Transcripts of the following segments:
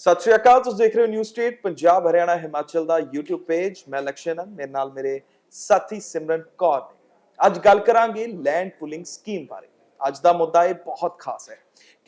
ਸਤਿ ਸ਼੍ਰੀ ਅਕਾਲ, ਤੁਸੀਂ ਦੇਖ ਰਹੇ ਹੋ ਨਿਊ ਸਟੇਟ ਪੰਜਾਬ, ਹਰਿਆਣਾ, ਹਿਮਾਚਲ ਦਾ YouTube ਪੇਜ ਮੈਂ ਲਕਸ਼ਯਨ ਮੇਰੇ ਨਾਲ ਮੇਰੇ ਸਾਥੀ ਸਿਮਰਨ ਕੌਰ ਨੇ। ਅੱਜ ਗੱਲ ਕਰਾਂਗੇ ਲੈਂਡ ਪੁਲਿੰਗ ਸਕੀਮ ਬਾਰੇ। ਅੱਜ ਦਾ ਮੁੱਦਾ ਇਹ ਬਹੁਤ ਖਾਸ ਹੈ,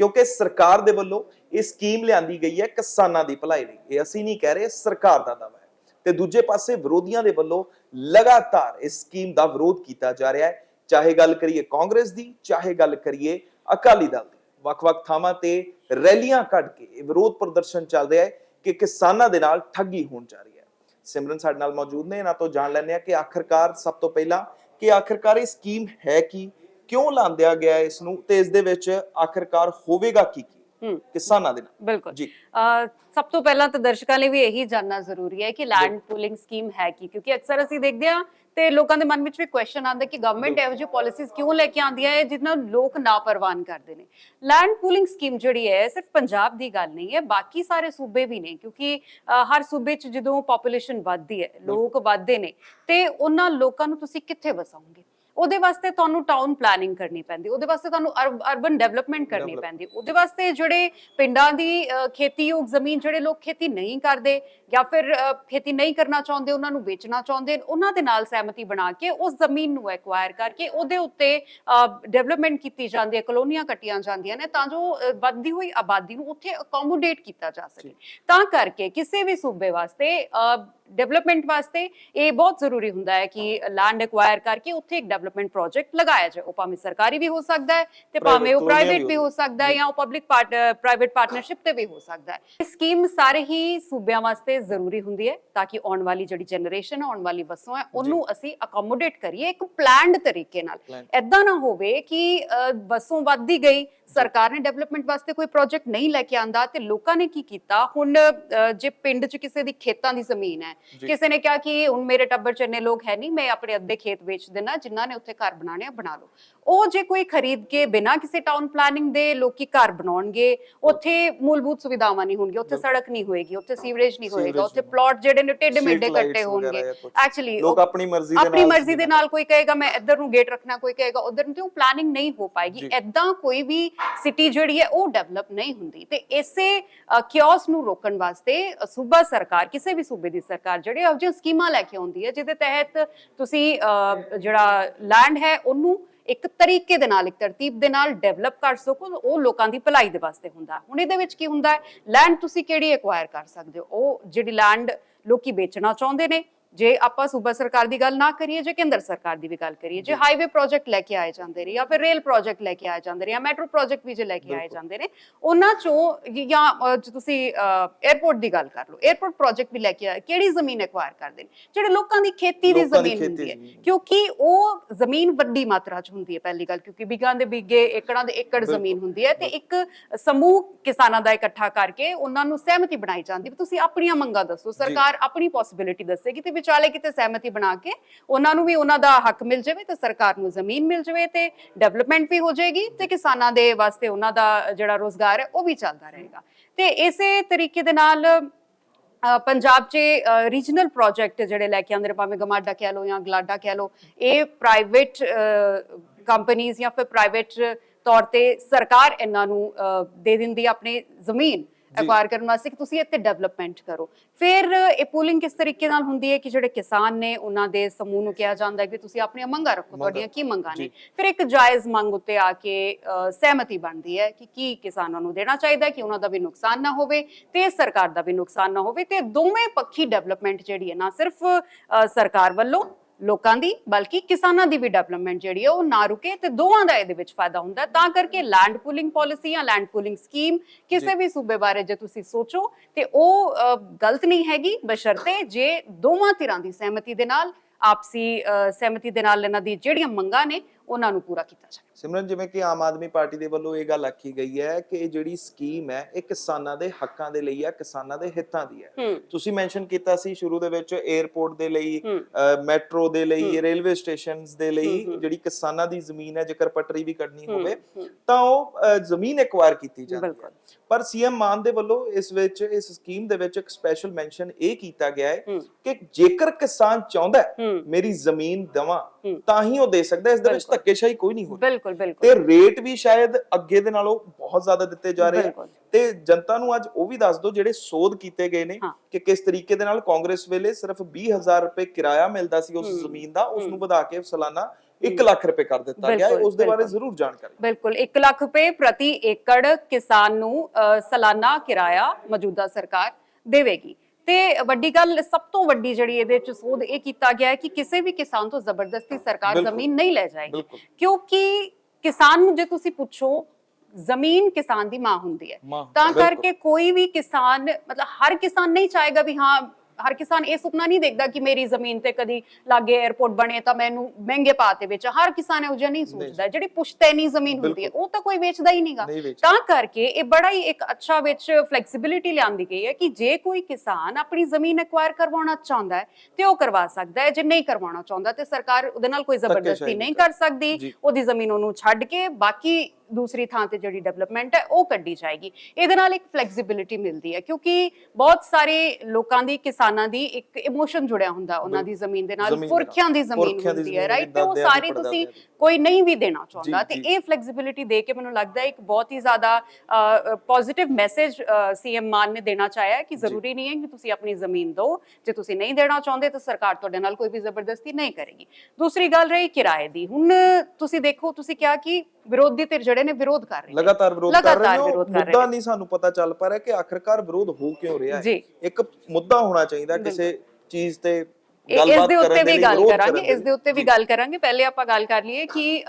ਕਿਉਂਕਿ ਸਰਕਾਰ ਦੇ ਵੱਲੋਂ ਇਹ ਸਕੀਮ ਲਿਆਂਦੀ ਗਈ ਹੈ ਕਿਸਾਨਾਂ ਦੀ ਭਲਾਈ ਲਈ। ਇਹ ਅਸੀਂ ਨਹੀਂ ਕਹਿ ਰਹੇ, ਸਰਕਾਰ ਦਾ ਦਾਅਵਾ ਹੈ। ਤੇ ਦੂਜੇ ਪਾਸੇ ਵਿਰੋਧੀਆਂ ਦੇ ਵੱਲੋਂ ਲਗਾਤਾਰ ਇਸ ਸਕੀਮ ਦਾ ਵਿਰੋਧ ਕੀਤਾ ਜਾ ਰਿਹਾ ਹੈ। ਚਾਹੇ ਗੱਲ ਕਰੀਏ ਕਾਂਗਰਸ ਦੀ, ਚਾਹੇ ਗੱਲ ਕਰੀਏ ਅਕਾਲੀ ਦਲ ਦੀ। ਵੱਖ-ਵੱਖ ਥਾਵਾਂ ਤੇ ਰੈਲੀਆਂ ਕੱਢ ਕੇ ਵਿਰੋਧ ਪ੍ਰਦਰਸ਼ਨ ਚੱਲ ਰਿਹਾ ਹੈ ਕਿ ਕਿਸਾਨਾਂ ਦੇ ਨਾਲ ਠੱਗੀ ਹੋਣ ਜਾ ਰਹੀ ਹੈ। ਸਿਮਰਨ ਸਾਡੇ ਨਾਲ ਮੌਜੂਦ ਨੇ ਇਹਨਾਂ ਤੋਂ ਜਾਣ ਲੈਂਦੇ ਆ ਕਿ ਆਖਰਕਾਰ ਸਭ ਤੋਂ ਪਹਿਲਾਂ ਕਿ ਆਖਰਕਾਰ ਇਹ ਸਕੀਮ ਹੈ ਕੀ? ਕਿਉਂ ਲਾਂਦਿਆ ਗਿਆ ਇਸ ਨੂੰ ਤੇ ਇਸ ਦੇ ਵਿੱਚ ਆਖਰਕਾਰ ਹੋਵੇਗਾ ਕੀ ਕੀ ਕਿਸਾਨਾਂ ਦੇ ਨਾਲ। ਬਿਲਕੁਲ। ਜੀ। ਸਭ ਤੋਂ ਪਹਿਲਾਂ ਤਾਂ ਦਰਸ਼ਕਾਂ ਲਈ ਵੀ ਇਹੀ ਜਾਨਣਾ ਜ਼ਰੂਰੀ ਹੈ ਕਿ ਲੈਂਡ ਪੂਲਿੰਗ ਸਕੀਮ ਹੈ ਕੀ? ਕਿਉਂਕਿ ਅਕਸਰ ਅਸੀਂ ਦੇਖਦੇ ਹਾਂ ਤੇ ਲੋਕਾਂ ਦੇ ਮਨ ਵਿੱਚ ਵੀ ਕੁਐਸਚਨ ਆਉਂਦਾ ਕਿ ਗਵਰਨਮੈਂਟ ਇਹੋ ਜਿਹੀ ਪਾਲਿਸੀਜ਼ ਕਿਉਂ ਲੈ ਕੇ ਆਉਂਦੀ ਹੈ ਜਿਸ ਨਾਲ ਲੋਕ ਨਾਪਰਵਾਹ ਕਰਦੇ ਨੇ। ਲੈਂਡ ਪੂਲਿੰਗ ਸਕੀਮ ਜਿਹੜੀ ਹੈ, ਸਿਰਫ ਪੰਜਾਬ ਦੀ ਗੱਲ ਨਹੀਂ ਹੈ, ਬਾਕੀ ਸਾਰੇ ਸੂਬੇ ਵੀ ਨੇ, ਕਿਉਂਕਿ ਹਰ ਸੂਬੇ 'ਚ ਜਦੋਂ ਪੋਪੂਲੇਸ਼ਨ ਵੱਧਦੀ ਹੈ, ਲੋਕ ਵੱਧਦੇ ਨੇ, ਤੇ ਉਹਨਾਂ ਲੋਕਾਂ ਨੂੰ ਤੁਸੀਂ ਕਿੱਥੇ ਵਸਾਉਂਗੇ? ਉਹਦੇ ਵਾਸਤੇ ਤੁਹਾਨੂੰ ਟਾਊਨ ਪਲੈਨਿੰਗ ਕਰਨੀ ਪੈਂਦੀ ਉਹਦੇ ਵਾਸਤੇ ਤੁਹਾਨੂੰ ਅਰਬਨ ਡਿਵੈਲਪਮੈਂਟ ਕਰਨੀ ਪੈਂਦੀ। ਉਹਦੇ ਵਾਸਤੇ ਜਿਹੜੇ ਪਿੰਡਾਂ ਦੀ ਖੇਤੀਯੋਗ ਜ਼ਮੀਨ ਜਿਹੜੇ ਲੋਕ ਖੇਤੀ ਨਹੀਂ ਕਰਦੇ ਜਾਂ ਫਿਰ ਖੇਤੀ ਨਹੀਂ ਕਰਨਾ ਚਾਹੁੰਦੇ ਉਹਨਾਂ ਨੂੰ ਵੇਚਣਾ ਚਾਹੁੰਦੇ ਉਹਨਾਂ ਦੇ ਨਾਲ ਸਹਿਮਤੀ ਬਣਾ ਕੇ ਉਸ ਜ਼ਮੀਨ ਨੂੰ ਐਕਵਾਇਰ ਕਰਕੇ ਉਹਦੇ ਉੱਤੇ ਡਿਵੈਲਪਮੈਂਟ ਕੀਤੀ ਜਾਂਦੀ ਹੈ ਕਲੋਨੀਆਂ ਕੱਟੀਆਂ ਜਾਂਦੀਆਂ ਨੇ ਤਾਂ ਜੋ ਵੱਧਦੀ ਹੋਈ ਆਬਾਦੀ ਨੂੰ ਉੱਥੇ ਅਕੋਮੋਡੇਟ ਕੀਤਾ ਜਾ ਸਕੇ। ਤਾਂ ਕਰਕੇ ਕਿਸੇ ਵੀ ਸੂਬੇ ਵਾਸਤੇ ਡਿਵੈਲਪਮੈਂਟ ਵਾਸਤੇ ਇਹ ਬਹੁਤ ਜ਼ਰੂਰੀ ਹੁੰਦਾ ਹੈ ਕਿ ਲੈਂਡ ਐਕਵਾਇਰ ਕਰਕੇ ਉੱਥੇ ਇੱਕ ਡਿਵੈਲਪਮੈਂਟ ਪ੍ਰੋਜੈਕਟ ਲਗਾਇਆ ਜਾਏ ਉਹ ਭਾਵੇਂ ਸਰਕਾਰੀ ਵੀ ਹੋ ਸਕਦਾ ਹੈ ਤੇ ਭਾਵੇਂ ਉਹ ਪ੍ਰਾਈਵੇਟ ਵੀ ਹੋ ਸਕਦਾ ਹੈ ਜਾਂ ਉਹ ਪਬਲਿਕ ਪ੍ਰਾਈਵੇਟ ਪਾਰਟਨਰਸ਼ਿਪ ਤੇ ਵੀ ਹੋ ਸਕਦਾ ਹੈ ਇਹ ਸਕੀਮ ਸਾਰੇ ਹੀ ਸੂਬਿਆਂ ਵਾਸਤੇ ਜ਼ਰੂਰੀ ਹੁੰਦੀ ਹੈ ਤਾਂ ਕਿ ਆਉਣ ਵਾਲੀ ਜਿਹੜੀ ਜਨਰੇਸ਼ਨ ਹੈ ਆਉਣ ਵਾਲੀ ਵਸੋਂ ਹੈ ਉਹਨੂੰ ਅਸੀਂ ਅਕੋਮੋਡੇਟ ਕਰੀਏ ਇੱਕ ਪਲਾਨਡ ਤਰੀਕੇ ਨਾਲ। ਐਦਾਂ ਨਾ ਹੋਵੇ ਕਿ ਵਸੋਂ ਵੱਧਦੀ ਗਈ ਸਰਕਾਰ ਨੇ ਡਿਵੈਲਪਮੈਂਟ ਵਾਸਤੇ ਕੋਈ ਪ੍ਰੋਜੈਕਟ ਨਹੀਂ ਲੈ ਕੇ ਆਂਦਾ ਤੇ ਲੋਕਾਂ ਨੇ ਕੀ ਕੀਤਾ ਹੁਣ ਜੇ ਪਿੰਡ 'ਚ ਕਿਸੇ ਦੀ ਖੇਤਾਂ ਦੀ ਜ਼ਮੀਨ ਹੈ। ਕਿਸੇ ਨੇ ਕਿਹਾ ਕਿ ਹੁਣ ਮੇਰੇ ਟੱਬਰ 'ਚ ਇੰਨੇ ਲੋਕ ਹੈ ਨਹੀਂ ਮੈਂ ਆਪਣੇ ਅੱਧੇ ਖੇਤ ਵੇਚ ਦੇਣਾ ਜਿਨ੍ਹਾਂ ਨੇ ਉੱਥੇ ਘਰ ਬਣਾਣੇ ਆ, ਬਣਾ ਲਓ। ਉਹ ਜੇ ਕੋਈ ਖਰੀਦ ਕੇ ਬਿਨਾਂ ਕਿਸੇ ਟਾਊਨ ਪਲਾਨਿੰਗ ਦੇ ਲੋਕੀ ਘਰ ਬਣਾਉਣਗੇ ਉੱਥੇ ਮੂਲਭੂਤ ਸੁਵਿਧਾਵਾਂ ਨਹੀਂ ਹੋਣਗੀਆਂ ਉੱਥੇ ਸੜਕ ਨਹੀਂ ਹੋਏਗੀ ਉੱਥੇ ਸੀਵਰੇਜ ਨਹੀਂ ਹੋਏਗਾ ਉੱਥੇ। ਪਲਾਟ ਜਿਹੜੇ ਨੇ ਟੇਢੇ ਮੇਢੇ ਕੱਟੇ ਹੋਣਗੇ। ਐਕਚੁਅਲੀ ਲੋਕ ਆਪਣੀ ਮਰਜ਼ੀ ਦੇ ਨਾਲ ਆਪਣੀ ਮਰਜ਼ੀ ਦੇ ਨਾਲ ਕੋਈ ਕਹੇਗਾ ਮੈਂ ਇੱਧਰ ਨੂੰ ਗੇਟ ਰੱਖਣਾ ਕੋਈ ਕਹੇਗਾ ਉਧਰ ਨੂੰ ਤੇ ਉਹ ਪਲਾਨਿੰਗ ਨਹੀਂ ਹੋ ਪਾਏਗੀ। ਐਦਾਂ ਕੋਈ ਵੀ ਸਿਟੀ ਜਿਹੜੀ ਹੈ ਉਹ ਡਿਵੈਲਪ ਨਹੀਂ ਹੁੰਦੀ ਤੇ ਇਸੇ ਕਿਓਸ ਨੂੰ ਰੋਕਣ ਵਾਸਤੇ ਸੂਬਾ ਸਰਕਾਰ ਕਿਸੇ ਵੀ ਸੂਬੇ ਦੀ ਸਰਕਾਰ ਜਿਹੜੇ ਇਹੋ ਜਿਹੀਆਂ ਸਕੀਮਾਂ ਲੈ ਕੇ ਆਉਂਦੀ ਹੈ ਜਿਹਦੇ ਤਹਿਤ ਤੁਸੀਂ ਜਿਹੜਾ ਲੈਂਡ ਹੈ ਉਹਨੂੰ ਇੱਕ ਤਰੀਕੇ ਦੇ ਨਾਲ, ਇੱਕ ਤਰਤੀਬ ਦੇ ਨਾਲ ਡਿਵੈਲਪ ਕਰ ਸਕੋ, ਉਹ ਲੋਕਾਂ ਦੀ ਭਲਾਈ ਦੇ ਵਾਸਤੇ ਹੁੰਦਾ। ਹੁਣ ਇਹਦੇ ਵਿੱਚ ਕੀ ਹੁੰਦਾ ਹੈ? ਲੈਂਡ ਤੁਸੀਂ ਕਿਹੜੀ ਐਕਵਾਇਰ ਕਰ ਸਕਦੇ ਹੋ? ਉਹ ਜਿਹੜੀ ਲੈਂਡ ਲੋਕੀ ਵੇਚਣਾ ਚਾਹੁੰਦੇ ਨੇ ਜੇ ਆਪਾਂ ਸੂਬਾ ਸਰਕਾਰ ਦੀ ਗੱਲ ਨਾ ਕਰੀਏ ਜੇ ਕੇਂਦਰ ਸਰਕਾਰ ਦੀ ਵੀ ਗੱਲ ਕਰੀਏ ਜੇ ਹਾਈਵੇ ਪ੍ਰੋਜੈਕਟ ਲੈ ਕੇ ਆਏ ਜਾਂਦੇ ਨੇ ਜਾਂ ਫਿਰ ਰੇਲ ਪ੍ਰੋਜੈਕਟ ਲੈ ਕੇ ਆਏ ਜਾਂਦੇ ਨੇ ਜਾਂ ਮੈਟਰੋ ਪ੍ਰੋਜੈਕਟ ਵੀ ਜੇ ਲੈ ਕੇ ਆਏ ਜਾਂਦੇ ਨੇ ਉਹਨਾਂ ਚੋਂ ਜਾਂ ਤੁਸੀਂ 에어ਪੋਰਟ ਦੀ ਗੱਲ ਕਰ ਲਓ 에어ਪੋਰਟ ਪ੍ਰੋਜੈਕਟ ਵੀ ਲੈ ਕੇ ਆਏ ਕਿਹੜੀ ਜ਼ਮੀਨ ਐਕਵਾਇਰ ਕਰਦੇ ਨੇ? ਜਿਹੜੇ ਲੋਕਾਂ ਦੀ ਖੇਤੀ ਦੀ ਜ਼ਮੀਨ ਹੁੰਦੀ ਹੈ ਕਿਉਂਕਿ ਉਹ ਜ਼ਮੀਨ ਵੱਡੀ ਮਾਤਰਾ 'ਚ ਹੁੰਦੀ ਹੈ ਪਹਿਲੀ ਗੱਲ ਕਿਉਂਕਿ ਬੀਗਾਂ ਦੇ ਬਿਗੇ ਏਕੜਾਂ ਦੇ ਏਕੜ ਜ਼ਮੀਨ ਹੁੰਦੀ ਹੈ ਤੇ ਇੱਕ ਸਮੂਹ ਕਿਸਾਨਾਂ ਦਾ ਇਕੱਠਾ ਕਰਕੇ ਉਹਨਾਂ ਨੂੰ ਸਹਿਮਤੀ ਬਣਾਈ ਜਾਂਦੀ ਵੀ ਤੁਸੀਂ ਆਪਣੀਆਂ ਮੰਗਾਂ ਦੱਸੋ ਸਰਕਾਰ ਆਪਣੀ ਪੋਸਿਬਿਲਿਟੀ ਦੱਸੇਗੀ ਤੇ ਵਿਚਾਲੇ ਕਿਤੇ ਸਹਿਮਤੀ ਬਣਾ ਕੇ ਉਹਨਾਂ ਨੂੰ ਵੀ ਉਹਨਾਂ ਦਾ ਹੱਕ ਮਿਲ ਜਾਵੇ ਤੇ ਸਰਕਾਰ ਨੂੰ ਜ਼ਮੀਨ ਮਿਲ ਜਾਵੇ ਤੇ ਡਿਵੈਲਪਮੈਂਟ ਵੀ ਹੋ ਜਾਏਗੀ ਤੇ ਕਿਸਾਨਾਂ ਦੇ ਵਾਸਤੇ ਉਹਨਾਂ ਦਾ ਜਿਹੜਾ ਰੋਜ਼ਗਾਰ ਹੈ ਉਹ ਵੀ ਚੱਲਦਾ ਰਹੇਗਾ। ਤੇ ਇਸੇ ਤਰੀਕੇ ਦੇ ਨਾਲ ਪੰਜਾਬ 'ਚ ਰੀਜਨਲ ਪ੍ਰੋਜੈਕਟ ਜਿਹੜੇ ਲੈ ਕੇ ਆਉਂਦੇ ਨੇ ਭਾਵੇਂ ਗਮਾਡਾ ਕਹਿ ਲਓ ਜਾਂ ਗਲਾਡਾ ਕਹਿ ਲਓ ਇਹ ਪ੍ਰਾਈਵੇਟ ਕੰਪਨੀਆਂ ਜਾਂ ਫਿਰ ਪ੍ਰਾਈਵੇਟ ਤੌਰ ਤੇ ਸਰਕਾਰ ਇਹਨਾਂ ਨੂੰ ਅ, ਦੇ ਦਿੰਦੀ ਹੈ ਜ਼ਮੀਨ। ਐਕਵਾਇਰ ਕਰਨ ਵਾਸਤੇ ਕਿ ਤੁਸੀਂ ਇੱਥੇ ਡਿਵੈਲਪਮੈਂਟ ਕਰੋ ਫਿਰ ਇਹ ਪੂਲਿੰਗ ਕਿਸ ਤਰੀਕੇ ਨਾਲ ਹੁੰਦੀ ਹੈ ਕਿ ਜਿਹੜੇ ਕਿਸਾਨ ਨੇ ਉਹਨਾਂ ਦੇ ਸਮੂਹ ਨੂੰ ਕਿਹਾ ਜਾਂਦਾ ਹੈ ਕਿ ਤੁਸੀਂ ਆਪਣੀਆਂ ਮੰਗਾਂ ਰੱਖੋ। ਤੁਹਾਡੀਆਂ ਕੀ ਮੰਗਾਂ ਨੇ। ਫਿਰ ਇੱਕ ਜਾਇਜ਼ ਮੰਗ ਉੱਤੇ ਆ ਕੇ ਸਹਿਮਤੀ ਬਣਦੀ ਹੈ ਕਿ ਕੀ ਕਿਸਾਨਾਂ ਨੂੰ ਦੇਣਾ ਚਾਹੀਦਾ ਹੈ ਕਿ ਉਹਨਾਂ ਦਾ ਵੀ ਨੁਕਸਾਨ ਨਾ ਹੋਵੇ ਤੇ ਸਰਕਾਰ ਦਾ ਵੀ ਨੁਕਸਾਨ ਨਾ ਹੋਵੇ ਤੇ ਦੋਵੇਂ ਪੱਖੀ ਡਿਵੈਲਪਮੈਂਟ ਜਿਹੜੀ ਹੈ ਨਾ ਸਿਰਫ ਸਰਕਾਰ ਵੱਲੋਂ ਲੋਕਾਂ ਦੀ ਬਲਕਿ ਕਿਸਾਨਾਂ ਦੀ ਵੀ ਡਿਵੈਲਪਮੈਂਟ ਜਿਹੜੀ ਹੈ ਉਹ ਨਾ ਰੁਕੇ ਤੇ ਦੋਵਾਂ ਦਾ ਇਹਦੇ ਵਿੱਚ ਫਾਇਦਾ ਹੁੰਦਾ। ਤਾਂ ਕਰਕੇ ਲੈਂਡ ਪੂਲਿੰਗ ਪਾਲਿਸੀ ਜਾਂ ਲੈਂਡ ਪੂਲਿੰਗ ਸਕੀਮ ਕਿਸੇ ਵੀ ਸੂਬੇ ਬਾਰੇ ਜੇ ਤੁਸੀਂ ਸੋਚੋ ਤੇ ਉਹ ਗਲਤ ਨਹੀਂ ਹੈਗੀ ਬਸ਼ਰਤੇ ਜੇ ਦੋਵਾਂ ਧਿਰਾਂ ਦੀ ਸਹਿਮਤੀ ਦੇ ਨਾਲ ਆਪਸੀ ਸਹਿਮਤੀ ਦੇ ਨਾਲ ਇਹਨਾਂ ਦੀ ਜਿਹੜੀਆਂ ਮੰਗਾਂ ਨੇ ਉਹਨਾਂ ਨੂੰ ਪੂਰਾ ਕੀਤਾ ਜਾਵੇ। ਸਿਮਰਨ ਜਿਵੇਂ ਕਿ ਆਮ ਆਦਮੀ ਪਾਰਟੀ ਦੇ ਵੱਲੋਂ ਇਹ ਗੱਲ ਆਖੀ ਗਈ ਹੈ ਕਿ ਇਹ ਜਿਹੜੀ ਸਕੀਮ ਹੈ ਇਹ ਕਿਸਾਨਾਂ ਦੇ ਹੱਕਾਂ ਦੇ ਲਈ ਹੈ ਕਿਸਾਨਾਂ ਦੇ ਹਿੱਤਾਂ ਦੀ ਹੈ। ਤੁਸੀਂ ਮੈਂਸ਼ਨ ਕੀਤਾ ਸੀ ਸ਼ੁਰੂ ਦੇ ਵਿੱਚ 에어ਪੋਰਟ ਦੇ ਲਈ ਮੈਟਰੋ ਦੇ ਲਈ। ਰੇਲਵੇ ਸਟੇਸ਼ਨਸ ਦੇ ਲਈ। ਜਿਹੜੀ ਕਿਸਾਨਾਂ ਦੀ ਜ਼ਮੀਨ ਹੈ ਜੇਕਰ ਪਟਰੀ ਵੀ ਕੱਢਣੀ ਹੋਵੇ। ਤਾਂ ਉਹ ਜ਼ਮੀਨ ਐਕਵਾਇਰ ਕੀਤੀ ਜਾਂਦੀ ਹੈ। ਪਰ ਸੀਐਮ ਮਾਨ ਦੇ ਵੱਲੋਂ ਇਸ ਵਿੱਚ ਇਸ ਸਕੀਮ ਦੇ ਵਿੱਚ ਇੱਕ ਸਪੈਸ਼ਲ ਮੈਂਸ਼ਨ ਇਹ ਕੀਤਾ ਗਿਆ ਹੈ ਕਿ ਜੇਕਰ ਕਿਸਾਨ ਚਾਹੁੰਦਾ ਹੂੰ। ਮੇਰੀ ਜ਼ਮੀਨ ਦਵਾਂ। ਤਾਂ ਹੀ ਉਹ ਦੇ ਸਕਦਾ। ਇਸ ਦੇ ਵਿੱਚ। ਧੱਕੇਸ਼ਾਹੀ ਕੋਈ ਨਹੀਂ ਹੋ ਰਹੀ ਬਿਲਕੁਲ ਬਿਲਕੁਲ ਤੇ ਰੇਟ ਵੀ ਸ਼ਾਇਦ ਅੱਗੇ ਦੇ ਨਾਲੋਂ ਬਹੁਤ ਜ਼ਿਆਦਾ ਦਿੱਤੇ ਜਾ ਰਹੇ ਆ। ਤੇ ਜਨਤਾ ਨੂੰ ਅੱਜ ਉਹ ਵੀ ਦੱਸ ਦਿਓ ਜਿਹੜੇ ਸੋਧ ਕੀਤੇ ਗਏ ਨੇ। ਕਿ ਕਿਸ ਤਰੀਕੇ ਦੇ ਨਾਲ ਕਾਂਗਰਸ ਵੇਲੇ ਸਿਰਫ 20000 ਰੁਪਏ ਕਿਰਾਇਆ ਮਿਲਦਾ ਸੀ ਉਸ ਜ਼ਮੀਨ ਦਾ ਉਸ। ਨੂੰ ਵਧਾ ਕੇ ਸਾਲਾਨਾ 1 ਹੂੰ। ਲੱਖ ਰੁਪਏ ਕਰ ਦਿੱਤਾ ਗਿਆ ਉਸ ਦੇ ਬਾਰੇ। ਜ਼ਰੂਰ ਜਾਣਕਾਰੀ ਬਿਲਕੁਲ 1 ਲੱਖ ਰੁਪਏ ਪ੍ਰਤੀ ਏਕੜ ਕਿਸਾਨ ਨੂੰ ਸਾਲਾਨਾ ਕਿਰਾਇਆ ਮੌਜੂਦਾ ਸਰਕਾਰ ਦੇਵੇਗੀ ਤੇ ਵੱਡੀ ਗੱਲ ਸਭ ਤੋਂ ਵੱਡੀ ਜਿਹੜੀ ਇਹਦੇ ਚ ਸੋਧ ਇਹ ਕੀਤਾ ਗਿਆ ਹੈ ਕਿ ਕਿਸੇ ਵੀ ਕਿਸਾਨ ਤੋਂ ਜ਼ਬਰਦਸਤੀ ਸਰਕਾਰ। ਜ਼ਮੀਨ ਨਹੀਂ ਲੈ ਜਾਏਗੀ ਕਿਉਂਕਿ ਕਿਸਾਨ ਨੂੰ ਜੇ ਤੁਸੀਂ ਪੁੱਛੋ ਜ਼ਮੀਨ ਕਿਸਾਨ ਦੀ ਮਾਂ ਹੁੰਦੀ ਹੈ ਤਾਂ। ਕਰਕੇ ਕੋਈ ਵੀ ਕਿਸਾਨ ਮਤਲਬ ਹਰ ਕਿਸਾਨ ਨਹੀਂ ਚਾਹੇਗਾ ਵੀ ਹਾਂ ਹਰ ਕਿਸਾਨ ਇਹ ਸੁਪਨਾ ਨਹੀਂ ਦੇਖਦਾ ਕਿ ਮੇਰੀ ਜ਼ਮੀਨ ਤੇ ਕਦੀ ਲਾਗੇ 에어ਪੋਰਟ ਬਣੇ ਤਾਂ ਮੈਨੂੰ ਮਹਿੰਗੇ ਭਾਅ ਤੇ ਵੇਚਾਂ। ਹਰ ਕਿਸਾਨ ਇਹੋ ਜਿਹਾ ਨਹੀਂ ਸੋਚਦਾ। ਜਿਹੜੀ ਪੁਸ਼ਤੈਨੀ ਜ਼ਮੀਨ ਹੁੰਦੀ ਹੈ ਉਹ ਤਾਂ ਕੋਈ ਵੇਚਦਾ ਹੀ ਨਹੀਂਗਾ। ਤਾਂ ਕਰਕੇ ਇਹ ਬੜਾ ਹੀ ਇੱਕ ਅੱਛਾ ਵਿੱਚ ਫਲੈਕਸੀਬਿਲਿਟੀ ਲਿਆਂਦੀ ਗਈ ਹੈ ਕਿ ਜੇ ਕੋਈ ਕਿਸਾਨ ਆਪਣੀ ਜ਼ਮੀਨ ਐਕਵਾਇਰ ਕਰਵਾਉਣਾ ਚਾਹੁੰਦਾ ਹੈ ਤੇ ਉਹ ਕਰਵਾ ਸਕਦਾ ਹੈ। ਜੇ ਨਹੀਂ ਕਰਵਾਉਣਾ ਚਾਹੁੰਦਾ ਤੇ ਸਰਕਾਰ ਉਹਦੇ ਨਾਲ ਕੋਈ ਜ਼ਬਰਦਸਤੀ ਨਹੀਂ ਕਰ ਸਕਦੀ। ਉਹਦੀ ਜ਼ਮੀਨ ਉਹਨੂੰ ਛੱਡ ਕੇ ਬਾਕੀ ਦੂਸਰੀ ਥਾਂ ਤੇ ਜਿਹੜੀ ਡਿਵੈਲਪਮੈਂਟ ਹੈ ਉਹ ਕੱਢੀ ਜਾਏਗੀ। ਇਹਦੇ ਨਾਲ ਇੱਕ ਫਲੈਕਸੀਬਿਲਿਟੀ ਮਿਲਦੀ ਹੈ ਕਿਉਂਕਿ ਬਹੁਤ ਸਾਰੇ ਲੋਕਾਂ ਦੀ ਕਿਸਾਨਾਂ ਦੀ ਇੱਕ ਇਮੋਸ਼ਨ ਜੁੜਿਆ ਹੁੰਦਾ ਉਹਨਾਂ ਦੀ ਜ਼ਮੀਨ ਦੇ ਨਾਲ। ਪੁਰਖਿਆਂ ਦੀ ਜ਼ਮੀਨ ਹੁੰਦੀ ਹੈ ਰਾਈਟ ਤੇ ਉਹ ਸਾਰੀ ਤੁਸੀਂ। ਕੋਈ ਨਹੀਂ ਵੀ ਦੇਣਾ ਚਾਹੁੰਦਾ ਤੇ। ਇਹ ਫਲੈਕਸੀਬਿਲਿਟੀ ਦੇ ਕੇ ਮੈਨੂੰ ਲੱਗਦਾ ਇੱਕ ਬਹੁਤ ਹੀ ਜ਼ਿਆਦਾ ਪੋਜ਼ਿਟਿਵ ਮੈਸੇਜ ਸੀਐਮ ਮਾਨ ਨੇ ਦੇਣਾ ਚਾਹਿਆ ਕਿ ਜ਼ਰੂਰੀ ਨਹੀਂ ਹੈ ਕਿ ਤੁਸੀਂ ਆਪਣੀ ਜ਼ਮੀਨ ਦਿਓ। ਜੇ ਤੁਸੀਂ ਨਹੀਂ ਦੇਣਾ ਚਾਹੁੰਦੇ ਤਾਂ ਸਰਕਾਰ ਤੁਹਾਡੇ ਨਾਲ ਕੋਈ ਵੀ ਜ਼ਬਰਦਸਤੀ ਨਹੀਂ ਕਰੇਗੀ। ਦੂਸਰੀ ਗੱਲ ਰਹੀ ਕਿਰਾਏ ਦੀ। ਹੁਣ ਤੁਸੀਂ ਦੇਖੋ ਤੁਸੀਂ ਕਿਹਾ ਕਿ ਵਿਰੋਧੀ ਧਿਰ ਜਿਹੜੇ ਨੇ ਵਿਰੋਧ ਕਰ ਰਹੇ ਨੇ ਲਗਾਤਾਰ ਵਿਰੋਧ ਕਰ ਰਹੇ ਨੇ ਉਹ ਮੁੱਦਾ। ਨਹੀਂ ਸਾਨੂੰ ਪਤਾ ਚੱਲ ਪਾ ਰਿਹਾ ਕਿ ਆਖਰਕਾਰ ਵਿਰੋਧ ਹੋ ਕਿਉਂ ਰਿਹਾ ਹੈ। ਇੱਕ ਮੁੱਦਾ ਹੋਣਾ ਚਾਹੀਦਾ ਕਿਸੇ ਚੀਜ਼ ਤੇ ਇਸ ਦੇ ਉੱਤੇ ਵੀ ਗੱਲ ਕਰਾਂਗੇ ਇਸ ਦੇ ਉੱਤੇ ਵੀ। ਗੱਲ ਕਰਾਂਗੇ ਪਹਿਲੇ ਆਪਾਂ ਗੱਲ ਕਰ ਲਈਏ ਕਿ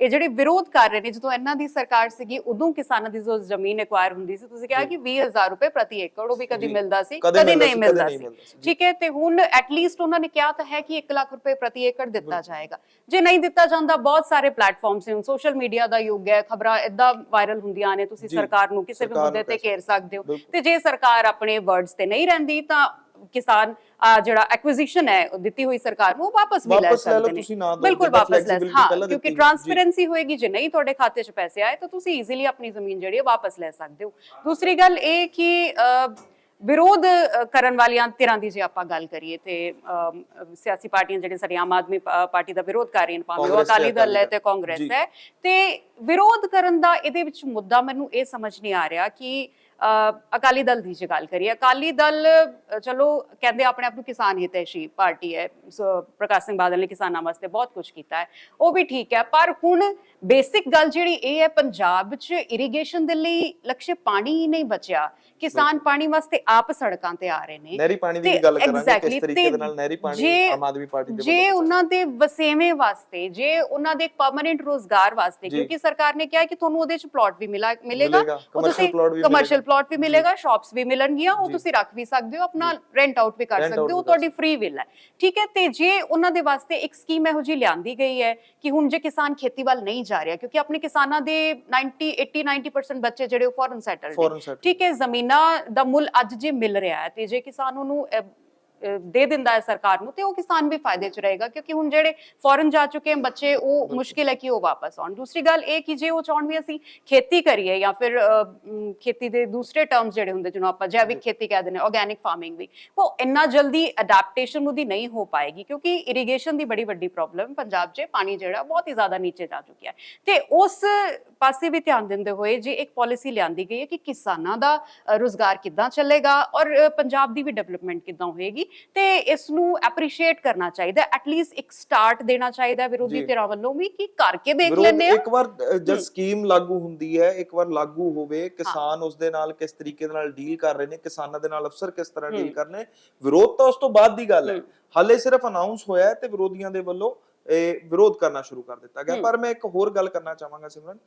ਇਹ ਜਿਹੜੇ ਵਿਰੋਧ ਕਰ ਰਹੇ ਨੇ ਜਦੋਂ ਇਹਨਾਂ ਦੀ ਸਰਕਾਰ ਸੀਗੀ ਉਦੋਂ ਕਿਸਾਨਾਂ ਦੀ ਜੋ ਜ਼ਮੀਨ ਐਕਵਾਇਰ ਹੁੰਦੀ ਸੀ ਤੁਸੀਂ ਕਿਹਾ। ਕਿ 20000 ਰੁਪਏ ਪ੍ਰਤੀ ਏਕੜ ਉਹ ਵੀ ਕਦੀ। ਮਿਲਦਾ ਸੀ ਕਦੇ ਨਹੀਂ ਮਿਲਦਾ ਸੀ। ਠੀਕ ਹੈ ਤੇ ਹੁਣ ਐਟਲੀਸਟ ਉਹਨਾਂ ਨੇ ਕਿਹਾ ਤਾਂ ਹੈ ਕਿ 1 ਲੱਖ ਰੁਪਏ ਪ੍ਰਤੀ ਏਕੜ ਦਿੱਤਾ ਜਾਏਗਾ ਜੇ ਨਹੀਂ ਦਿੱਤਾ ਜਾਂਦਾ ਬਹੁਤ ਸਾਰੇ ਪਲੇਟਫਾਰਮਸ ਨੇ ਸੋਸ਼ਲ ਮੀਡੀਆ ਦਾ ਯੁੱਗ ਹੈ ਖਬਰਾਂ ਇਦਾਂ ਵਾਇਰਲ ਹੁੰਦੀਆਂ ਨੇ ਤੁਸੀਂ ਸਰਕਾਰ ਨੂੰ ਕਿਸੇ ਵੀ ਮੁੱਦੇ ਤੇ ਘੇਰ ਸਕਦੇ ਹੋ। ਤੇ ਜੇ ਸਰਕਾਰ ਆਪਣੇ ਵਰਡਸ ਤੇ ਨਹੀਂ ਰਹਿੰਦੀ ਤਾਂ ਕਿਸਾਨ ਜਿਹੜਾ ਐਕੁਜੀਸ਼ਨ ਹੈ ਦਿੱਤੀ ਹੋਈ ਸਰਕਾਰ ਨੂੰ ਵਾਪਸ ਵੀ ਲੈ ਸਕਦੇ ਨੇ ਬਿਲਕੁਲ ਵਾਪਸ ਲੈ ਹਾਂ ਕਿਉਂਕਿ। ਟਰਾਂਸਪੇਰੈਂਸੀ ਹੋਏਗੀ ਜੇ ਨਹੀਂ ਤੁਹਾਡੇ ਖਾਤੇ 'ਚ ਪੈਸੇ ਆਏ ਤਾਂ ਤੁਸੀਂ ਈਜ਼ੀਲੀ ਆਪਣੀ ਜ਼ਮੀਨ ਜਿਹੜੀ ਹੈ ਵਾਪਸ ਲੈ ਸਕਦੇ ਹੋ ਦੂਸਰੀ ਗੱਲ ਇਹ ਕਿ ਵਿਰੋਧ ਕਰਨ ਵਾਲੀਆਂ ਧਿਰਾਂ ਦੀ ਜੇ ਆਪਾਂ ਗੱਲ ਕਰੀਏ ਤੇ ਸਿਆਸੀ ਪਾਰਟੀਆਂ ਜਿਹੜੇ ਸਾਡੀ ਆਮ ਆਦਮੀ ਪਾਰਟੀ ਦਾ ਵਿਰੋਧ ਕਰ ਰਹੀਆਂ ਭਾਵੇਂ ਉਹ ਅਕਾਲੀ ਦਲ ਹੈ ਤੇ ਕਾਂਗਰਸ। ਹੈ ਤੇ ਵਿਰੋਧ ਕਰਨ ਦਾ ਇਹਦੇ ਵਿੱਚ ਮੁੱਦਾ ਮੈਨੂੰ ਇਹ ਸਮਝ ਨਹੀਂ ਆ ਰਿਹਾ ਕਿ ਅਕਾਲੀ ਦਲ ਦੀ ਜੇ ਗੱਲ ਕਰੀਏ ਅਕਾਲੀ ਦਲ ਚਲੋ ਕਹਿੰਦੇ ਆਪਣੇ ਆਪ ਨੂੰ ਕਿਸਾਨ ਹਿਤੈਸ਼ੀ ਪਾਰਟੀ ਹੈ ਸੋ ਪ੍ਰਕਾਸ਼ ਸਿੰਘ ਬਾਦਲ ਨੇ ਕਿਸਾਨਾਂ ਵਾਸਤੇ ਬਹੁਤ ਕੁਝ ਕੀਤਾ ਹੈ ਉਹ ਵੀ ਠੀਕ ਹੈ ਪਰ ਹੁਣ ਬੇਸਿਕ ਗੱਲ ਜਿਹੜੀ ਇਹ ਹੈ ਪੰਜਾਬ 'ਚ ਇਰੀਗੇਸ਼ਨ ਦੇ ਲਈ ਲਕਸ਼ਯ ਪਾਣੀ ਹੀ ਨਹੀਂ ਬਚਿਆ ਕਿਸਾਨ ਪਾਣੀ ਵਾਸਤੇ ਆਪ ਸੜਕਾਂ ਤੇ ਆ ਰਹੇ ਨੇ ਨਹਿਰੀ ਪਾਣੀ ਦੀ ਗੱਲ ਕਰਾਂਗੇ ਕਿਸ ਤਰੀਕੇ ਦੇ ਨਾਲ ਨਹਿਰੀ ਪਾਣੀ ਜੇ- ਆਮ ਆਦਮੀ ਪਾਰਟੀ ਦੇ ਜੇ ਉਹਨਾਂ ਦੇ ਵਸੇਵੇਂ ਵਾਸਤੇ ਜੇ ਉਹਨਾਂ ਦੇ ਪਰਮਨੈਂਟ ਰੋਜ਼ਗਾਰ ਵਾਸਤੇ। ਕਿਉਂਕਿ ਸਰਕਾਰ ਨੇ ਕਿਹਾ ਕਿ ਤੁਹਾਨੂੰ ਉਹਦੇ ਚ ਪਲਾਟ ਵੀ ਮਿਲਾ ਮਿਲੇਗਾ plot ਵੀ ਕਮਰਸ਼ੀਅਲ। ਪਲਾਟ ਵੀ ਮਿਲੇਗਾ ਸ਼ਾਪਸ ਵੀ ਮਿਲਣਗੀਆਂ ਉਹ ਜੀ। ਤੁਸੀਂ ਰੱਖ ਵੀ ਸਕਦੇ ਹੋ ਆਪਣਾ ਰੈਂਟ ਆਊਟ ਵੀ ਕਰ ਸਕਦੇ ਹੋ ਤੁਹਾਡੀ ਫ੍ਰੀ ਵਿਲ ਹੈ ਠੀਕ ਹੈ ਤੇ ਜੇ ਉਹਨਾਂ ਦੇ ਵਾਸਤੇ ਇੱਕ ਸਕੀਮ ਇਹੋ ਜਿਹੀ ਲਿਆਂਦੀ ਗਈ ਹੈ ਕਿ ਹੁਣ ਜੇ ਕਿਸਾਨ ਖੇਤੀ ਵੱਲ ਨਹੀਂ ਜਾ ਰਿਹਾ ਕਿਉਂਕਿ ਆਪਣੇ ਕਿਸਾਨਾਂ ਦੇ 90 80 90% ਬੱਚੇ ਜਿਹੜੇ ਉਹ ਫੋਰਨ ਸੈਟਲਡ। ਠੀਕ ਹੈ ਜ਼ਮੀਨਾਂ ਦਾ ਮੁੱਲ ਅੱਜ ਜੇ ਮਿਲ ਰਿਹਾ ਹੈ ਤੇ ਜੇ ਕਿਸਾਨ ਉਹਨੂੰ ਦੇ ਦਿੰਦਾ ਹੈ ਸਰਕਾਰ ਨੂੰ ਤੇ ਉਹ ਕਿਸਾਨ ਵੀ ਫਾਇਦੇ 'ਚ ਰਹੇਗਾ ਕਿਉਂਕਿ ਹੁਣ ਜਿਹੜੇ ਫੋਰਨ ਜਾ ਚੁੱਕੇ ਹਨ ਬੱਚੇ ਉਹ ਮੁਸ਼ਕਿਲ ਹੈ ਕਿ ਉਹ ਵਾਪਸ ਆਉਣ। ਦੂਸਰੀ ਗੱਲ ਇਹ ਕਿ ਜੇ ਉਹ ਚਾਹਣ ਵੀ ਅਸੀਂ ਖੇਤੀ ਕਰੀਏ ਜਾਂ ਫਿਰ ਖੇਤੀ ਦੇ ਦੂਸਰੇ ਟਰਮਸ ਜਿਹੜੇ ਹੁੰਦੇ ਜਿਹਨੂੰ ਆਪਾਂ ਜੈਵਿਕ ਖੇਤੀ ਕਹਿ ਦਿੰਦੇ ਆਰਗੈਨਿਕ ਫਾਰਮਿੰਗ ਵੀ ਉਹ ਇੰਨਾ ਜਲਦੀ ਅਡੈਪਟੇਸ਼ਨ ਉਹਦੀ ਨਹੀਂ ਹੋ ਪਾਏਗੀ ਕਿਉਂਕਿ ਇਰੀਗੇਸ਼ਨ ਦੀ ਬੜੀ ਵੱਡੀ ਪ੍ਰੋਬਲਮ ਪੰਜਾਬ 'ਚ ਪਾਣੀ ਜਿਹੜਾ ਬਹੁਤ ਹੀ ਜ਼ਿਆਦਾ ਨੀਚੇ ਜਾ ਚੁੱਕਿਆ ਹੈ। ਤੇ ਉਸ ਪਾਸੇ ਵੀ ਧਿਆਨ ਦਿੰਦੇ ਹੋਏ ਜੇ ਇੱਕ ਪਾਲਿਸੀ ਲਿਆਂਦੀ ਗਈ ਹੈ ਕਿ ਕਿਸਾਨਾਂ ਦਾ ਰੁਜ਼ਗਾਰ ਕਿੱਦਾਂ ਚੱਲੇਗਾ ਔਰ ਪੰਜਾਬ ਦੀ ਵੀ ਡਿਵੈਲਪਮੈਂਟ ਕਿੱਦਾਂ ਹੋਏਗੀ ਤੇ ਇਸ ਨੂੰ ਐਪਰੀਸ਼ੀਏਟ ਕਰਨਾ ਚਾਹੀਦਾ ਐਟਲੀਸਟ ਇੱਕ ਸਟਾਰਟ ਦੇਣਾ ਚਾਹੀਦਾ ਵਿਰੋਧੀ। ਧਿਰਾਂ ਵੱਲੋਂ ਵੀ ਕਿ ਕਰਕੇ ਦੇਖ ਲੈਂਦੇ ਆ ਇੱਕ ਵਾਰ ਜਦ ਸਕੀਮ ਲਾਗੂ ਹੁੰਦੀ ਹੈ ਇੱਕ ਵਾਰ ਲਾਗੂ ਹੋਵੇ ਕਿਸਾਨ ਉਸ ਦੇ ਨਾਲ ਕਿਸ ਤਰੀਕੇ ਦੇ ਨਾਲ ਡੀਲ ਕਰ ਰਹੇ ਨੇ ਕਿਸਾਨਾਂ ਦੇ ਨਾਲ ਅਫਸਰ ਕਿਸ ਤਰ੍ਹਾਂ ਡੀਲ ਹੂੰ। ਕਰ ਰਹੇ ਨੇ ਵਿਰੋਧ ਤਾਂ ਉਸ ਤੋਂ ਬਾਅਦ ਦੀ ਗੱਲ ਹੈ ਹੂੰ। ਹਾਲੇ ਸਿਰਫ ਅਨਾਉਂਸ ਹੋਇਆ ਹੈ ਤੇ ਵਿਰੋਧੀਆਂ ਦੇ ਵੱਲੋਂ ਇਹ ਵਿਰੋਧ ਕਰਨਾ ਸ਼ੁਰੂ ਕਰ ਦਿੱਤਾ ਗਿਆ। ਪਰ ਮੈਂ ਇੱਕ ਹੋਰ ਗੱਲ ਕਰਨਾ ਚਾਹਾਂਗਾ ਸਿਮਰਨ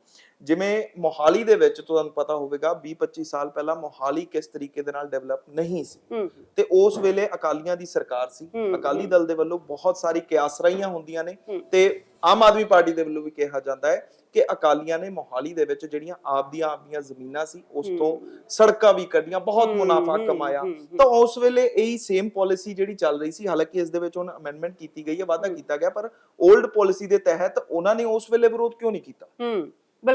ਜਿਵੇਂ ਮੋਹਾਲੀ ਦੇ ਵਿੱਚ ਤੁਹਾਨੂੰ ਪਤਾ ਹੋਵੇਗਾ 20 25 ਸਾਲ ਪਹਿਲਾਂ ਮੋਹਾਲੀ ਕਿਸ ਤਰੀਕੇ ਦੇ ਨਾਲ ਡਿਵੈਲਪ ਨਹੀਂ ਸੀ ਤੇ ਉਸ ਵੇਲੇ ਅਕਾਲੀਆਂ ਦੀ ਸਰਕਾਰ ਸੀ ਅਕਾਲੀ। ਦਲ ਦੇ ਵੱਲੋਂ ਬਹੁਤ ਸਾਰੀ ਕਿਆਸਰਾਈਆਂ ਹੁੰਦੀਆਂ ਨੇ। ਤੇ ਆਮ ਆਦਮੀ ਪਾਰਟੀ ਦੇ ਵੱਲੋਂ ਵੀ ਕਿਹਾ ਜਾਂਦਾ ਹੈ ਕਿ ਅਕਾਲੀਆਂ ਨੇ ਮੋਹਾਲੀ ਦੇ ਵਿੱਚ ਜਿਹੜੀਆਂ ਆਪਦੀਆਂ ਆਪਦੀਆਂ ਜ਼ਮੀਨਾਂ ਸੀ ਉਸ। ਤੋਂ ਸੜਕਾਂ ਵੀ ਕੱਢੀਆਂ ਬਹੁਤ ਮੁਨਾਫਾ ਕਮਾਇਆ। ਤਾਂ ਉਸ ਵੇਲੇ ਇਹੀ ਸੇਮ ਪਾਲਿਸੀ ਜਿਹੜੀ ਚੱਲ ਰਹੀ ਸੀ ਹਾਲਾਂਕਿ ਇਸ ਦੇ ਵਿੱਚ ਹੁਣ ਅਮੈਂਡਮੈਂਟ ਕੀਤੀ ਗਈ ਹੈ ਵਾਅਦਾ। ਕੀਤਾ ਗਿਆ ਪਰ 올ਡ ਪਾਲਿਸੀ ਦੇ ਤਹਿਤ ਉਹਨਾਂ ਨੇ ਉਸ ਵੇਲੇ ਵਿਰੋਧ ਕਿਉਂ ਨਹੀਂ ਕੀਤਾ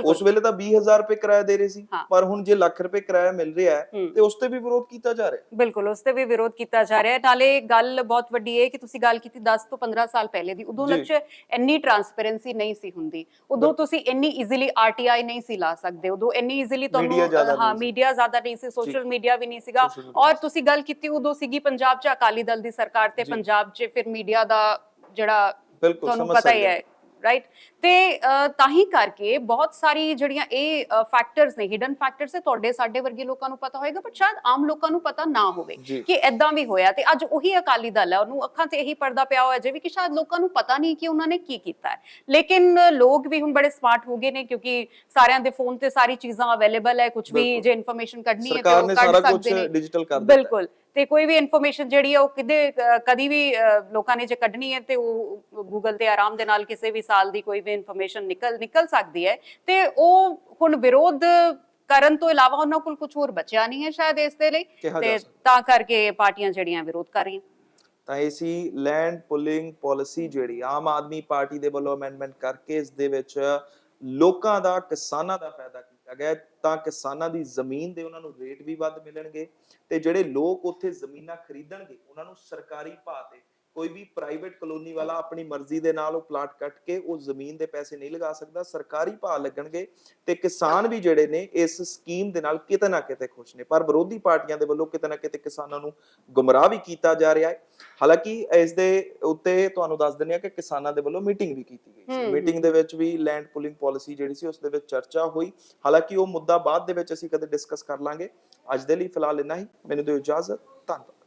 ਉਸ ਵੇਲੇ ਤਾਂ 20000 ਰੁਪਏ ਕਿਰਾਇਆ ਦੇ ਰਹੇ ਸੀ। ਪਰ ਹੁਣ ਜੇ ਲੱਖ ਰੁਪਏ ਕਿਰਾਇਆ ਮਿਲ ਰਿਹਾ ਹੈ। ਤੇ ਉਸ ਤੇ ਵੀ ਵਿਰੋਧ ਕੀਤਾ ਜਾ ਰਿਹਾ ਬਿਲਕੁਲ ਉਸ ਤੇ ਵੀ ਵਿਰੋਧ ਕੀਤਾ ਜਾ ਰਿਹਾ ਹੈ ਨਾਲੇ ਗੱਲ ਬਹੁਤ ਵੱਡੀ ਹੈ ਕਿ ਤੁਸੀਂ ਗੱਲ ਕੀਤੀ 10 ਤੋਂ 15 ਸਾਲ ਪਹਿਲੇ ਦੀ ਉਦੋਂ। ਲੱਚ ਇੰਨੀ ਟਰਾਂਸਪੇਰੈਂਸੀ ਨਹੀਂ ਸੀ ਹੁੰਦੀ ਉਦੋਂ ਤੁਸੀਂ ਇੰਨੀ ਈਜ਼ੀਲੀ ਆਰਟੀਆਈ ਨਹੀਂ ਸੀ ਲਾ ਸਕਦੇ ਉਦੋਂ ਇੰਨੀ ਈਜ਼ੀਲੀ ਤੁਹਾਨੂੰ ਹਾਂ। ਮੀਡੀਆ ਜ਼ਿਆਦਾ ਨਹੀਂ ਸੀ ਸੋਸ਼ਲ ਮੀਡੀਆ ਵੀ ਨਹੀਂ ਸੀਗਾ ਔਰ ਤੁਸੀਂ ਗੱਲ ਕੀਤੀ ਉਦੋਂ ਸੀਗੀ ਪੰਜਾਬ 'ਚ ਅਕਾਲੀ ਦਲ ਦੀ ਸਰਕਾਰ ਤੇ। ਪੰਜਾਬ 'ਚ ਫਿਰ ਮੀਡੀਆ ਦਾ ਜਿਹੜਾ ਬਿਲਕੁਲ ਤੁਹਾਨੂੰ ਪਤਾ ਹੀ ਹੈ ਰਾਈਟ ਤੇ ਤਾਂ ਹੀ ਕਰਕੇ ਬਹੁਤ ਸਾਰੀ ਜਿਹੜੀਆਂ ਇਹ ਫੈਕਟਰਸ ਨੇ ਹਿਡਨ ਫੈਕਟਰਸ ਹੈ ਤੁਹਾਡੇ ਸਾਡੇ ਵਰਗੇ ਲੋਕਾਂ ਨੂੰ ਪਤਾ ਹੋਏਗਾ ਪਰ ਸ਼ਾਇਦ ਆਮ ਲੋਕਾਂ ਨੂੰ ਪਤਾ ਨਾ ਹੋਵੇ। ਕਿ ਐਦਾਂ ਵੀ ਹੋਇਆ ਤੇ ਅੱਜ ਉਹੀ ਅਕਾਲੀ ਦਲ ਹੈ ਉਹਨੂੰ ਅੱਖਾਂ ਤੇ ਇਹੀ ਪਰਦਾ ਪਿਆ ਹੋਇਆ ਜੇ ਵੀ ਕਿ ਸ਼ਾਇਦ ਲੋਕਾਂ ਨੂੰ ਪਤਾ ਨਹੀਂ ਕਿ ਉਹਨਾਂ ਨੇ ਕੀ ਕੀਤਾ ਹੈ ਲੇਕਿਨ ਲੋਕ ਵੀ ਹੁਣ ਬੜੇ ਸਮਾਰਟ ਹੋ ਗਏ ਨੇ ਕਿਉਂਕਿ ਸਾਰਿਆਂ ਦੇ ਫੋਨ ਤੇ ਸਾਰੀ ਚੀਜ਼ਾਂ ਅਵੇਲੇਬਲ ਹੈ ਕੁਝ ਵੀ। ਜੇ ਇਨਫੋਰਮੇਸ਼ਨ ਕੱਢਣੀ ਹੈ ਤੇ ਉਹ ਨੇ ਕੱਢ ਸਕਦੇ ਨੇ। ਬਿਲਕੁਲ ਤੇ ਕੋਈ ਵੀ ਇਨਫੋਰਮੇਸ਼ਨ ਜਿਹੜੀ ਹੈ ਉਹ ਕਿਤੇ ਕਦੀ ਵੀ ਲੋਕਾਂ ਨੇ ਜੇ ਕੱਢਣੀ ਹੈ ਤੇ ਉਹ ਗੂਗਲ ਤੇ ਆਰਾਮ ਦੇ ਨਾਲ ਕਿਸੇ ਵੀ ਸਾਲ ਦੀ ਕੋਈ ਵੀ ਇਨਫੋਰਮੇਸ਼ਨ ਨਿਕਲ ਨਿਕਲ ਸਕਦੀ ਹੈ ਤੇ ਉਹ ਹੁਣ ਵਿਰੋਧ ਕਰਨ ਤੋਂ ਇਲਾਵਾ ਉਹਨਾਂ ਕੋਲ ਕੁਝ ਹੋਰ ਬਚਿਆ ਨਹੀਂ ਹੈ ਸ਼ਾਇਦ ਇਸ ਦੇ ਲਈ ਤੇ। ਤਾਂ ਕਰਕੇ ਪਾਰਟੀਆਂ ਜਿਹੜੀਆਂ ਵਿਰੋਧ ਕਰ ਰਹੀਆਂ ਤਾਂ ਇਹ ਸੀ ਲੈਂਡ ਪੁਲਿੰਗ ਪਾਲਿਸੀ ਜਿਹੜੀ ਆਮ ਆਦਮੀ ਪਾਰਟੀ ਦੇ ਵੱਲੋਂ ਅਮੈਂਡਮੈਂਟ ਕਰਕੇ ਇਸ ਦੇ ਵਿੱਚ ਲੋਕਾਂ ਦਾ ਕਿਸਾਨਾਂ ਦਾ ਫਾਇਦਾ ਕੀਤਾ ਗਿਆ ਤਾਂ ਕਿਸਾਨਾਂ ਦੀ ਜ਼ਮੀਨ ਦੇ ਉਹਨਾਂ ਨੂੰ ਰੇਟ ਵੀ ਵੱਧ ਮਿਲਣਗੇ ਤੇ ਜਿਹੜੇ ਲੋਕ ਉੱਥੇ ਜ਼ਮੀਨਾਂ ਖਰੀਦਣਗੇ, ਉਹਨਾਂ ਨੂੰ ਸਰਕਾਰੀ ਭਾਅ ਤੇ ਕੋਈ ਵੀ ਪ੍ਰਾਈਵੇਟ ਕਲੋਨੀ ਵਾਲਾ ਆਪਣੀ ਮਰਜ਼ੀ ਦੇ ਨਾਲ ਉਹ ਪਲਾਟ ਕੱਟ ਕੇ ਉਹ ਜ਼ਮੀਨ ਦੇ ਪੈਸੇ ਨਹੀਂ ਲਗਾ ਸਕਦਾ ਸਰਕਾਰੀ ਭਾਅ ਲੱਗਣਗੇ ਤੇ ਕਿਸਾਨ ਵੀ ਜਿਹੜੇ ਨੇ ਇਸ ਸਕੀਮ ਦੇ ਨਾਲ ਕਿਤੇ ਨਾ ਕਿਤੇ ਖੁਸ਼ ਨੇ। ਪਰ ਵਿਰੋਧੀ ਪਾਰਟੀਆਂ ਦੇ ਵੱਲੋਂ ਕਿਤੇ ਨਾ ਕਿਤੇ ਕਿਸਾਨਾਂ ਨੂੰ ਗੁੰਮਰਾਹ ਵੀ ਕੀਤਾ ਜਾ ਰਿਹਾ ਹੈ। ਹਾਲਾਂਕਿ ਇਸ ਦੇ ਉੱਤੇ ਤੁਹਾਨੂੰ ਦੱਸ ਦਿੰਦੇ ਆ ਕਿ ਕਿਸਾਨਾਂ ਦੇ ਵੱਲੋਂ ਮੀਟਿੰਗ ਵੀ ਕੀਤੀ ਗਈ ਸੀ। ਮੀਟਿੰਗ ਦੇ ਵਿੱਚ ਵੀ ਲੈਂਡ ਪੁਲਿੰਗ ਪਾਲਿਸੀ ਜਿਹੜੀ ਸੀ ਉਸ ਦੇ ਵਿੱਚ ਚਰਚਾ ਹੋਈ। ਹਾਲਾਂਕਿ ਉਹ ਮੁੱਦਾ ਬਾਅਦ ਦੇ ਵਿੱਚ ਅਸੀਂ ਕਦੇ ਡਿਸਕਸ ਕਰ ਲਾਂਗੇ। ਅੱਜ ਦੇ ਲਈ ਫਿਲਹਾਲ ਇੰਨਾ ਹੀ। ਮੈਨੂੰ ਦਿਓ ਇਜਾਜ਼ਤ। ਧੰਨਵਾਦ।